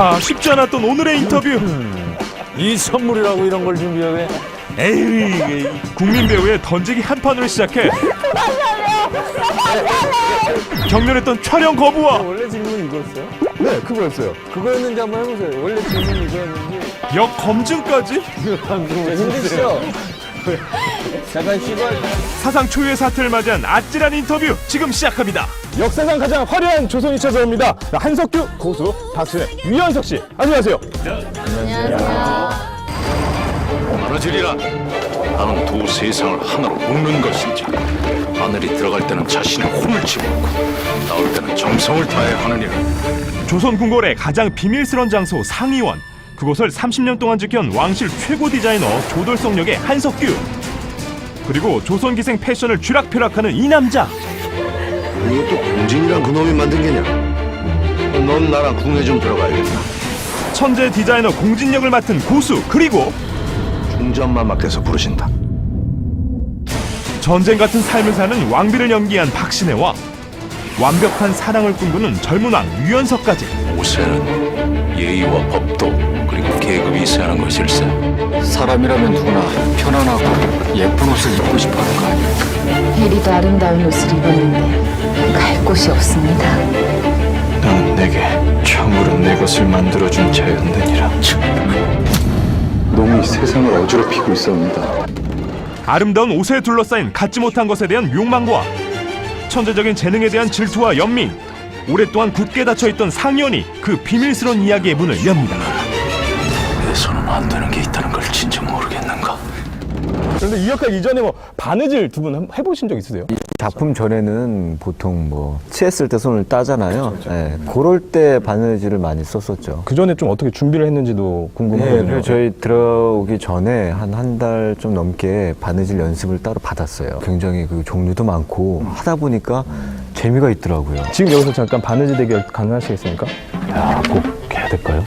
아, 쉽지 않았던 오늘의 인터뷰. 이 선물이라고 이런 걸 준비하게 에이, 국민 배우의 던지기 한 판으로 시작해 격렬했던 촬영 거부와 원래 질문이 이거였어요? 네, 그거였어요. 그거였는지 한번 해보세요 원래 질문이 이거였는지 역 검증까지 힘드시죠? 잠깐 쉬고? 사상 초유의 사태를 맞이한 아찔한 인터뷰 지금 시작합니다. 역사상 가장 화려한 조선 2차 전입니다. 한석규, 고수, 박신혜, 유현석 씨. 안녕하세요. 무너지리라 나는 두 세상을 하나로 묶는 것인지 하늘이 들어갈 때는 자신의 혼을 집어넣고 나올 때는 정성을 다해 하느니라 조선 궁궐의 가장 비밀스러운 장소 상의원. 그곳을 30년 동안 지켜온 왕실 최고 디자이너 조돌성 역의 한석규. 그리고 조선 기생 패션을 쥐락펴락하는 이 남자. 이것도 공진이란 그놈이 만든 게냐? 넌 나랑 궁에 좀 들어가야겠다. 천재 디자이너 공진역을 맡은 고수 그리고 중전마마께서 부르신다. 전쟁 같은 삶을 사는 왕비를 연기한 박신혜와 완벽한 사랑을 꿈꾸는 젊은 왕 유연석까지 옷에는 예의와 법도 그리고 계급이 있어야 하는 것일세 사람이라면 누구나 편안하고 예쁜 옷을 입고 싶어 하는 거 아니야? 해리도 아름다운 옷을 입었는데 갈 곳이 없습니다. 너는 내게 처음으로 내 것을 만들어준 자였느니라. 놈이 세상을 어지럽히고 있습니다. 아름다운 옷에 둘러싸인 갖지 못한 것에 대한 욕망과 천재적인 재능에 대한 질투와 연민 오랫동안 굳게 닫혀있던 상연이 그 비밀스러운 이야기의 문을 엽니다 내 손은 안 되는 게 있다는 걸 진정 모르겠는가 그런데 이 역할 이전에 뭐 바느질 두 분 해보신 적 있으세요? 작품 전에는 보통 뭐 취했을 때 손을 따잖아요. 예, 그럴 때 바느질을 많이 썼었죠. 그 전에 좀 어떻게 준비를 했는지도 네, 궁금하거든요. 그래서 저희 들어오기 전에 한 한 달 좀 넘게 바느질 연습을 따로 받았어요. 굉장히 그 종류도 많고 하다 보니까 재미가 있더라고요. 지금 여기서 잠깐 바느질 대결 가능하시겠습니까? 야, 꼭 해야 될까요?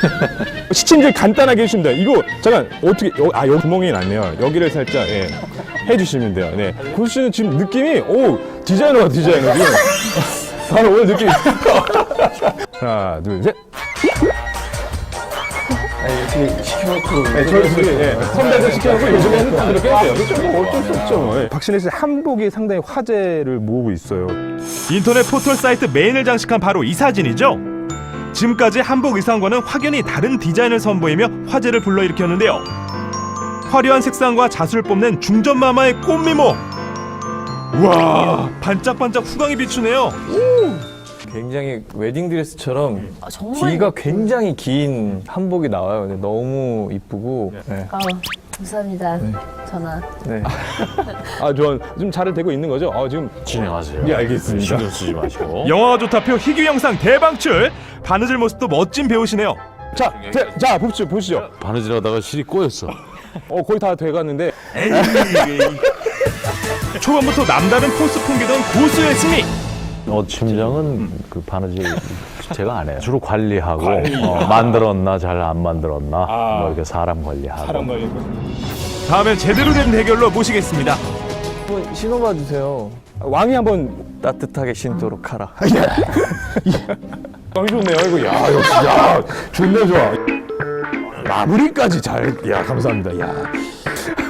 시침질 간단하게 해주시면 돼요. 이거 잠깐 어떻게 여, 아 여기 구멍이 났네요. 여기를 살짝 예, 해주시면 돼요. 네. 고수 씨는 지금 느낌이 오 디자이너가 디자이너 지금 바로 오늘 느낌이 하나 둘 셋. 이렇게 시켜놓고 네, 저희 둘이 예, 선배들 시켜놓고 요즘에는 다 그렇게 해야 돼요. 그렇죠. 뭐 어쩔 수 없죠. 뭐. 예. 박신혜 씨 한복이 상당히 화제를 모으고 있어요. 인터넷 포털 사이트 메인을 장식한 바로 이 사진이죠 지금까지 한복 의상과는 확연히 다른 디자인을 선보이며 화제를 불러일으켰는데요. 화려한 색상과 자수를 뽐낸 중전마마의 꽃미모. 우와 반짝반짝 후광이 비추네요. 굉장히 웨딩드레스처럼 정말 뒤가 굉장히 긴 한복이 나와요. 근데 너무 이쁘고 네. 아, 감사합니다. 전화. 네. 아, 저좀 잘 되고 있는 거죠? 아, 지금 진행하세요 예, 알겠습니다. 신경 쓰지 마시고 영화와 좋다표 희귀 영상 대방출 바느질 모습도 멋진 배우시네요 자, 자, 자 보시죠, 보시죠. 바느질하다가 실이 꼬였어 어, 거의 다 돼가는데 초반부터 남다른 포스 풍기던 고수의 승리 어, 팀장은 그 바느질 제가 안 해요. 주로 관리하고 어, 만들었나 잘 안 만들었나 뭐 이렇게 사람 관리하고. 사람 말리고. 다음엔 제대로 된 대결로 모시겠습니다 한번 신어봐 주세요 왕이 한번 따뜻하게 신도록 하라 왕이 좋네요. 이거 야, 역시 야, 좋네 좋아. 마무리까지 잘, 야, 감사합니다. 야.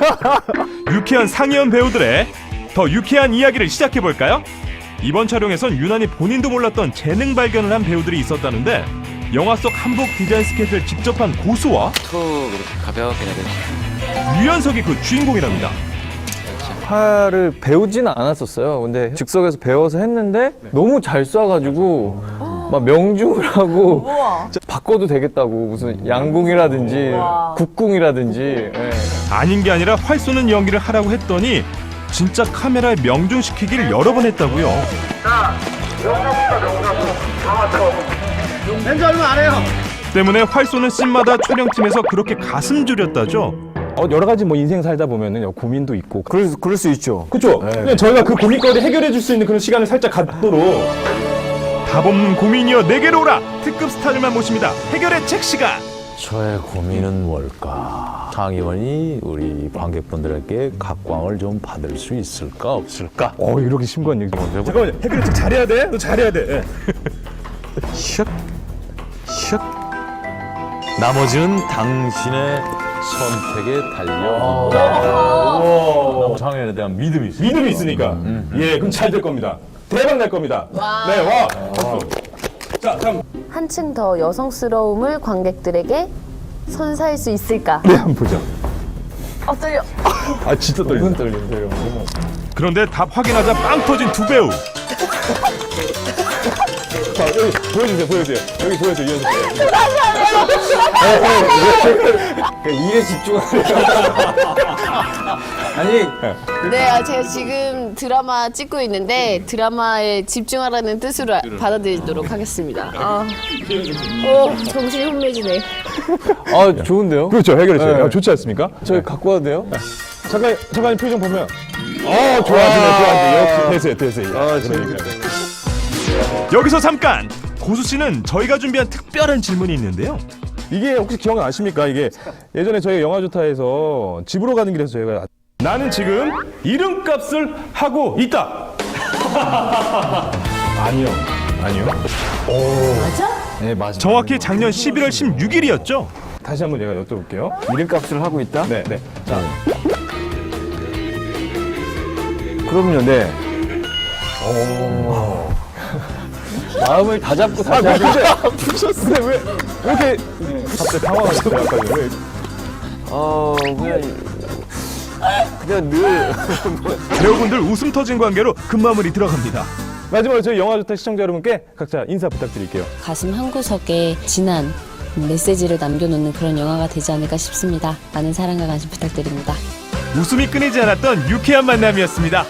유쾌한 상이연 배우들의 더 유쾌한 이야기를 시작해 볼까요? 이번 촬영에선 유난히 본인도 몰랐던 재능 발견을 한 배우들이 있었다는데 영화 속 한복 디자인 스케치를 직접 한 고수와 유연석이 그 주인공이랍니다. 화를 배우진 않았었어요. 근데 즉석에서 배워서 했는데 너무 잘 쏴가지고 막 명중을 하고 바꿔도 되겠다고. 무슨 양궁이라든지 국궁이라든지. 예. 아닌 게 아니라 활 쏘는 연기를 하라고 했더니 진짜 카메라에 명중시키기를 여러 번 했다고요. 때문에 활 쏘는 씬마다 촬영팀에서 그렇게 가슴 졸였다죠. 어, 여러 가지 뭐 인생 살다 보면은 고민도 있고. 그럴, 그럴 수 있죠. 그렇죠. 그냥 저희가 그 고민거리 해결해 줄 수 있는 그런 시간을 살짝 갖도록 답 없는 고민이여 내게로 오라 특급 스타들만 모십니다. 해결의 책 시간. 저의 고민은 뭘까? 상의원이 우리 관객분들에게 각광을 좀 받을 수 있을까 없을까? 어, 이렇게 심구한 얘기. 잠깐만요. 해결책 잘해야 돼. 너 잘해야 돼. 예. 슉, 슛. 나머지는 당신의 선택에 달려. 있다. 상현에 대한 믿음이 있어. 믿음이 있으니까. 예, 그럼 잘 될 겁니다. 대박 날 겁니다. 네, 와. 박수. 자, 다음. 한층 더 여성스러움을 관객들에게 선사할 수 있을까? 네, 한번 보자. 어 떨려. 아, 진짜 떨린다. 떨린대요. 그런데 답 확인하자 빵 터진 두 배우. 자, 여기 보여주세요, 보여주세요. 여기 보여주세요, 이현수 씨. 일에 집중하세요. 아니 네, 아, 제가 지금 드라마 찍고 있는데 드라마에 집중하라는 뜻으로 아- 받아들이도록 하겠습니다. 아, 오, 정신이 혼미해지네. 아 좋은데요? 그렇죠, 해결했어요. 네. 아, 좋지 않습니까? 저희 갖고 와도 돼요? 잠깐, 잠깐 표정 보면. 어, 좋아하시네, 좋아하시네. 역시 되세요, 되세요. 아, 그러니까. 여기서 잠깐 고수 씨는 저희가 준비한 특별한 질문이 있는데요. 이게 혹시 기억나십니까? 이게 예전에 저희 영화 좋다에서 집으로 가는 길에서 저희가 나는 지금 이름값을 하고 있다. 아니요. 아니요. 네 맞아. 정확히 작년 11월 16일이었죠. 다시 한번 제가 여쭤볼게요. 이름값을 하고 있다? 네, 네. 자, 그럼요, 네. 마음을 다 잡고 아, 다시 왜 하고 근데, 근데 왜, 왜 이렇게 갑자기 당황하셨어요? 약간 왜? 어 그냥 그냥 늘 배우분들 웃음 터진 관계로 금마무리 들어갑니다. 마지막으로 저희 영화 좋다 시청자 여러분께 각자 인사 부탁드릴게요. 가슴 한 구석에 진한 메시지를 남겨놓는 그런 영화가 되지 않을까 싶습니다. 많은 사랑과 관심 부탁드립니다. 웃음이 끊이지 않았던 유쾌한 만남이었습니다.